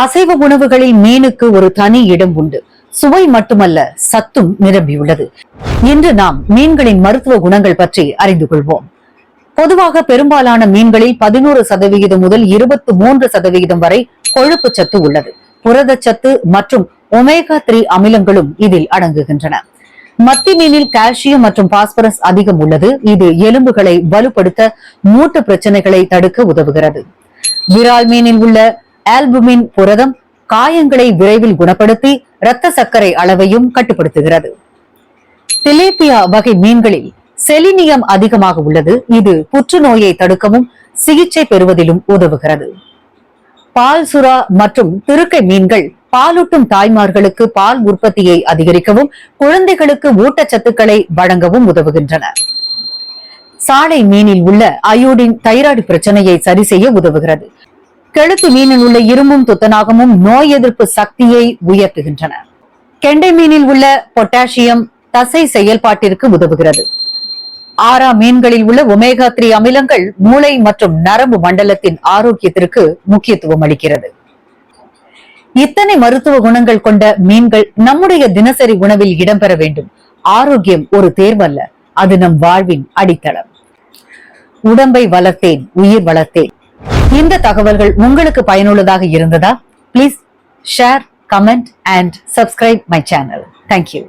அசைவ உணவுகளில் மீனுக்கு ஒரு தனி இடம் உண்டு. சுவை மட்டுமல்ல சத்தும் நிரம்பியுள்ளது. இன்று நாம் மீன்களின் மருத்துவ குணங்கள் பற்றி அறிந்து கொள்வோம். பொதுவாக பெரும்பாலான மீன்களில் பதினோரு சதவிகிதம் முதல் இருபத்தி மூன்று சதவிகிதம் வரை கொழுப்பு சத்து உள்ளது. புரதச்சத்து மற்றும் ஒமேகா த்ரீ அமிலங்களும் இதில் அடங்குகின்றன. மத்தி மீனில் கால்சியம் மற்றும் பாஸ்பரஸ் அதிகம் உள்ளது. இது எலும்புகளை வலுப்படுத்த மூட்டு பிரச்சனைகளை தடுக்க உதவுகிறது. விரால் மீனில் உள்ள ஆல்புமின் புரதம் காயங்களை விரைவில் குணப்படுத்தி இரத்த சர்க்கரை அளவையும் கட்டுப்படுத்துகிறது. திலேப்பியா வகை மீன்களில் செலினியம் அதிகமாக உள்ளது. இது புற்றுநோயை தடுக்கவும் சிகிச்சை பெறுவதிலும் உதவுகிறது. பால் சுறா மற்றும் திருக்கை மீன்கள் பாலூட்டும் தாய்மார்களுக்கு பால் உற்பத்தியை அதிகரிக்கவும் குழந்தைகளுக்கு ஊட்டச்சத்துக்களை வழங்கவும் உதவுகின்றன. சாலை மீனில் உள்ள அயோடின் தைராய்டு பிரச்சனையை சரி செய்ய உதவுகிறது. கெழுத்து மீனில் உள்ள இரும்பும் துத்தநாகமும் நோய் எதிர்ப்பு சக்தியை உயர்த்துகின்றன. கெண்டை மீனில் உள்ள பொட்டாசியம் தசை செயல்பாட்டிற்கு உதவுகிறது. ஆறா மீன்களில் உள்ள ஒமேகா த்ரீ அமிலங்கள் மூளை மற்றும் நரம்பு மண்டலத்தின் ஆரோக்கியத்திற்கு முக்கியத்துவம் அளிக்கிறது. இத்தனை மருத்துவ குணங்கள் கொண்ட மீன்கள் நம்முடைய தினசரி உணவில் இடம்பெற வேண்டும். ஆரோக்கியம் ஒரு தேர்வல்ல அது நம் வாழ்வின் அடித்தளம். உடம்பை வளர்த்தேன் உயிர் வளர்த்தேன். இந்த தகவல்கள் உங்களுக்கு பயனுள்ளதாக இருந்ததா? Please share comment and subscribe my channel thank you